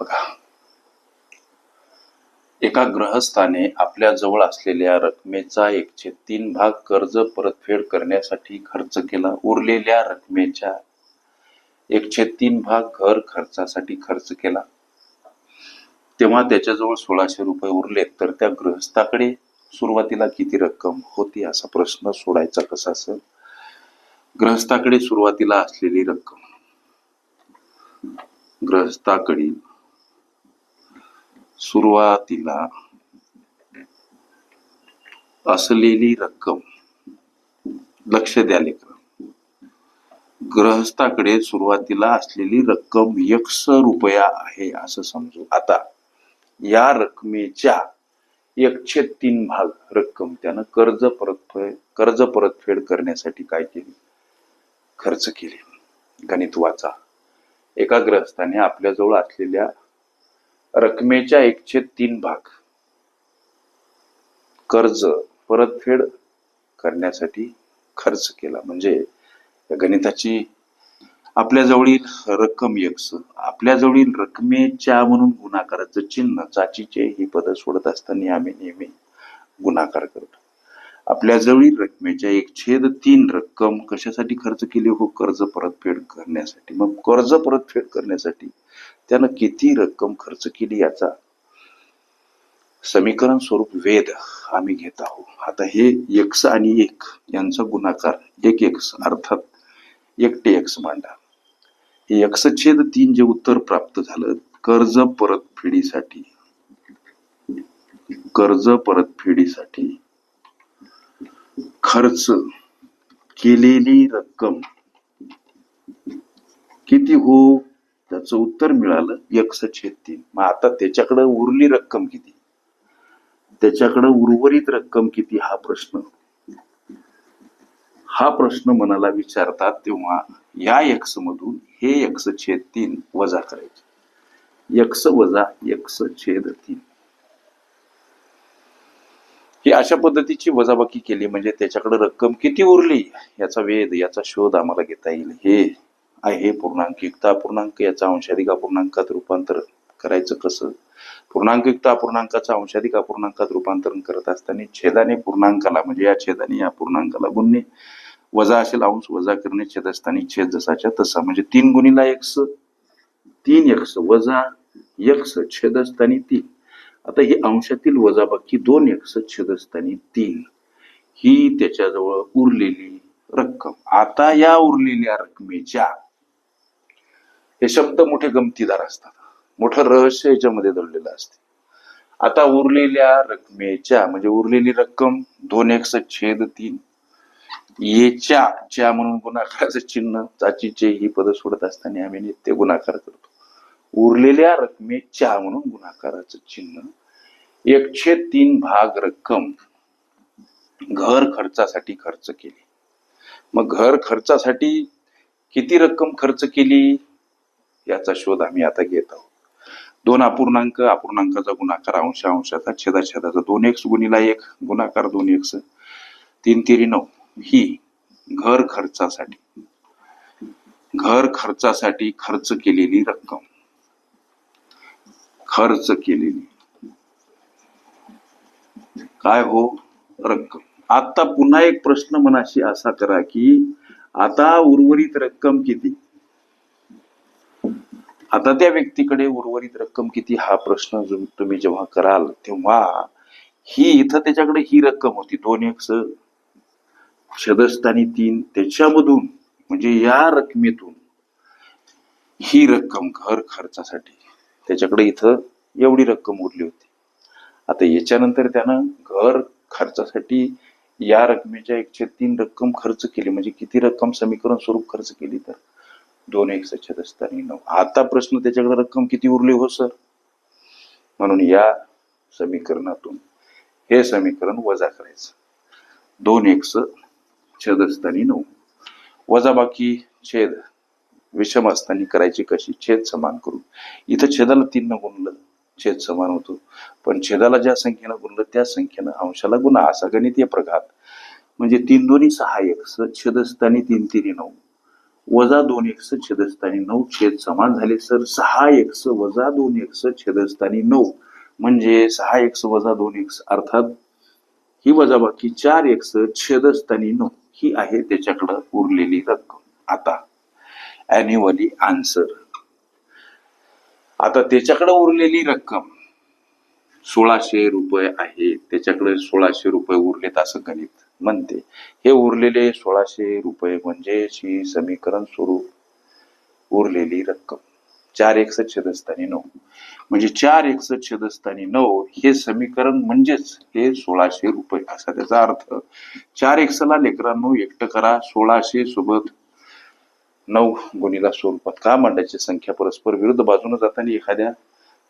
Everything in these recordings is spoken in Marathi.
बघा. एका ग्रहस्थाने आपल्या जवळ असलेल्या रकमेचा एकशे तीन भाग कर्ज परतफेड करण्यासाठी खर्च केला. उरलेल्या रकमेच्या एकशे तीन भाग घर खर्चासाठी खर्च केला. तेव्हा त्याच्याजवळ सोळाशे रुपये उरले तर त्या गृहस्थाकडे सुरुवातीला किती रक्कम होती असा प्रश्न सोडायचा कसा असेल ग्रहस्थाकडे सुरुवातीला असलेली रक्कम. ग्रहस्थाकडील सुरुवातीला असलेली रक्कम लक्ष द्या लेकर. ग्रहस्थाकडे सुरुवातीला असलेली रक्कम यक्ष रुपया आहे असं समजू. आता या रकमेच्या एकशे तीन भाग रक्कम त्यानं कर्ज परतफेड कर्ज परतफेड करण्यासाठी काय केली? खर्च केले. गणित वाचा. एका ग्रहस्थाने आपल्याजवळ असलेल्या रकमेच्या एकशे तीन भाग. कर्ज परतफेड करण्यासाठी खर्च केला. म्हणजे या गणिताची आपल्याजवळील रक्कम यक्ष आपल्याजवळील रकमेच्या म्हणून गुणाकाराचं चिन्ह चाचीचे ही पद सोडत असताना आम्ही नेहमी गुणाकार करतो. आपल्याजवळील रकमेच्या एक छेद तीन रक्कम कशासाठी खर्च केली? हो कर्ज परतफेड करण्यासाठी. मग कर्ज परतफेड करण्यासाठी त्यानं किती रक्कम खर्च केली याचा? समीकरण स्वरूप वेद आम्ही घेत आहोत. आता हे एक्स आणि एक यांचा गुणाकार एक एक्स अर्थात एकटे एक्स मांडा. हे एक्स छेद तीन जे उत्तर प्राप्त झालं कर्ज परतफेडीसाठी कर्ज परतफेडीसाठी खर्च केलेली रक्कम किती हो? त्याचं उत्तर मिळालं एकशे छेद तीन मग आता त्याच्याकडं उरली रक्कम किती? त्याच्याकडं उर्वरित रक्कम किती? हा प्रश्न. हा प्रश्न मनाला विचारतात तेव्हा या यक्ष मधून हे यक्स छेद तीन वजा करायचे. यक्ष वजा यक्स छेद तीन ही अशा पद्धतीची वजाबाकी केली म्हणजे त्याच्याकडे रक्कम किती उरली? याचा वेध याचा शोध आम्हाला घेता येईल. हे आहे. पूर्णांक पूर्णांकित अपूर्णांक याचा अंशाधिक अपूर्णांकात रूपांतर करायचं कसं? पूर्णांकित अपूर्णांकाचं अंशाधिक अपूर्णांकात रूपांतरण करत असताना छेदाने पूर्णांकाला म्हणजे या छेदाने या पूर्णांकाला गुणणे वजा असेल अंश वजा करणे छेदस्थानी छेद जसाच्या तसा. म्हणजे तीन गुणीला एक्स तीन एक्स वजा एक्स छेदस्थानी तीन. आता ही अंशातील वजाबाकी दोन एक्स छेदस्थानी तीन. ही त्याच्याजवळ उरलेली रक्कम. आता या उरलेल्या रकमेच्या हे शब्द मोठे गमतीदार असतात. मोठं रहस्य याच्यामध्ये दडलेलं असते. आता उरलेल्या रकमेच्या म्हणजे उरलेली रक्कम दोन एक छेद तीन येच्या च्या म्हणून गुणाकाराचं चिन्ह चाचीचे ही पद सोडत असताना आम्ही नित्य गुणाकार करतो. उरलेल्या रकमेच्या म्हणून गुणाकाराचं चिन्ह एकशे तीन भाग रक्कम घर खर्चासाठी खर्च केली. मग घर खर्चासाठी किती रक्कम खर्च केली? याचा शोध आम्ही आता घेत आहोत. दोन अपूर्णांक अपूर्णांकाचा गुणाकार अंश अंशाचा छेदा छेदाचा दोन एक्स गुणीला एक गुणाकार दोन एक्स तीन तिरी नऊ. ही घर खर्चासाठी घर खर्चासाठी खर्च केलेली रक्कम. खर्च केलेली. काय हो रक्कम? आता पुन्हा एक प्रश्न मनाशी असा करा की आता उर्वरित रक्कम किती? आता त्या व्यक्तीकडे उर्वरित रक्कम किती? हा प्रश्न तुम्ही जेव्हा कराल तेव्हा ही इथं त्याच्याकडे ही रक्कम होती. दोन एक सदस्थानी तीन. त्याच्यामधून म्हणजे या रकमेतून ही रक्कम घर खर्चासाठी त्याच्याकडे इथं एवढी रक्कम उरली होती. आता याच्यानंतर त्यानं घर खर्चासाठी या रकमेच्या एकशे तीन रक्कम खर्च केली. म्हणजे किती रक्कम समीकरण स्वरूप खर्च केली तर? दोन एक छेदस्थानी नऊ आता प्रश्न त्याच्याकडे रक्कम किती उरली हो सर? म्हणून या समीकरणातून हे समीकरण वजा करायचं. दोन एक्स छेदस्थानी नऊ वजा बाकी छेद विषम असताना करायची कशी छेद समान करू इथं छेदाला तीन न गुणलं छेद समान होतो. पण छेदाला ज्या संख्येनं गुणलं त्या संख्येनं अंशाला गुणा. असा गणितीय प्रघात. म्हणजे तीन दोन्ही सहा एक्स छेदस्थानी तीन तीन नऊ. वजा दोन एक्स छेदस्थानी नऊ छेद समान झाले. सर सहा एक्स वजा दोन एक्स छेदस्थानी नऊ म्हणजे सहा एक्स वजा दोन एक्स अर्थात ही वजाबाकी चार एक्स छेदस्थानी नऊ ही आहे त्याच्याकडं उरलेली रक्कम. आता अॅन्युअली आन्सर आता त्याच्याकडे उरलेली रक्कम सोळाशे रुपये आहे. त्याच्याकडे सोळाशे रुपये उरलेत असं गणित. म्हणते. हे उरलेले सोळाशे रुपये म्हणजे ही समीकरण स्वरूप उरलेली रक्कम. चार एक्स छेदस्थानी नऊ. म्हणजे चार एक्स छेदस्थानी नऊ हे समीकरण म्हणजेच हे सोळाशे रुपये असा त्याचा अर्थ. चार एकसला लेकरांनो एकटं करा. सोळाशे सोबत नऊ गुणिला स्वरूपात का मांडायची? संख्या परस्पर विरुद्ध बाजूने जाताना एखाद्या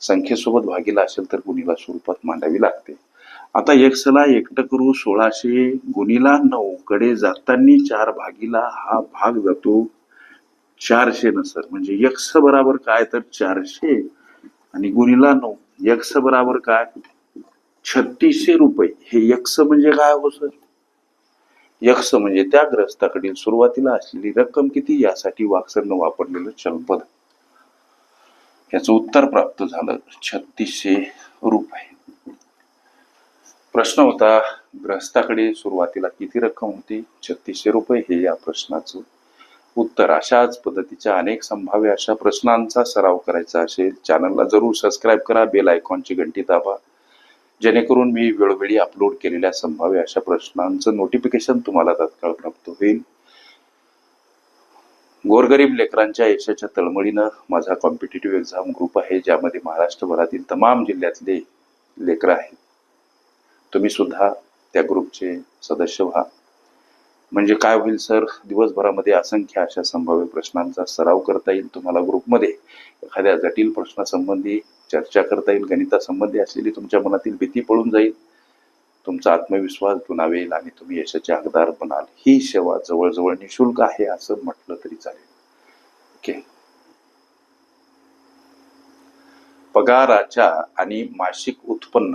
संख्येसोबत भागीला असेल तर गुणिला स्वरूपात मांडावी लागते. आता एक्सला एकटं करू सोळाशे गुणीला नऊ. कडे जाताना चार भागीला हा भाग जातो. चारशे नसर. म्हणजे यक्ष बराबर काय तर चारशे आणि गुणीला नऊ. यक्ष बराबर काय? छत्तीसशे रुपये. हे एक्स म्हणजे काय हो सर? यक्ष म्हणजे त्या ग्रस्ताकडील सुरुवातीला असलेली रक्कम किती? यासाठी वाक्सरनं वापरलेलं चलपद. याचं उत्तर प्राप्त झालं छत्तीसशे रुपये. प्रश्न होता ग्रस्ताकडे सुरुवातीला किती रक्कम होती? छत्तीसशे रुपये हे या प्रश्नाचं उत्तर. अशाच पद्धतीच्या अनेक संभाव्य अशा प्रश्नांचा सराव करायचा असेल चॅनलला जरूर सबस्क्राईब करा बेल आयकॉनची घंटी दाबा. जेणेकरून मी वेळोवेळी अपलोड केलेल्या संभाव्य अशा प्रश्नांचं नोटिफिकेशन तुम्हाला तात्काळ प्राप्त होईल. गोरगरीब लेकरांच्या यशाच्या तळमळीनं माझा कॉम्पिटेटिव्ह एक्झाम ग्रुप आहे ज्यामध्ये महाराष्ट्रभरातील तमाम जिल्ह्यातले लेकरं आहेत. तुम्ही सुद्धा त्या ग्रुपचे सदस्य व्हा. म्हणजे काय होईल सर? दिवसभरामध्ये असंख्य अशा संभाव्य प्रश्नांचा सराव करता येईल तुम्हाला ग्रुपमध्ये. एखाद्या जटिल प्रश्नासंबंधी चर्चा करता येईल गणितासंबंधी असलेली तुमच्या मनातील भीती पळून जाईल. तुमचा आत्मविश्वास दुणावेल आणि तुम्ही यशाचे हकदार बनाल. ही सेवा जवळजवळ निशुल्क आहे असं म्हटलं तरी चालेल. ओके. पगाराच्या आणि मासिक उत्पन्न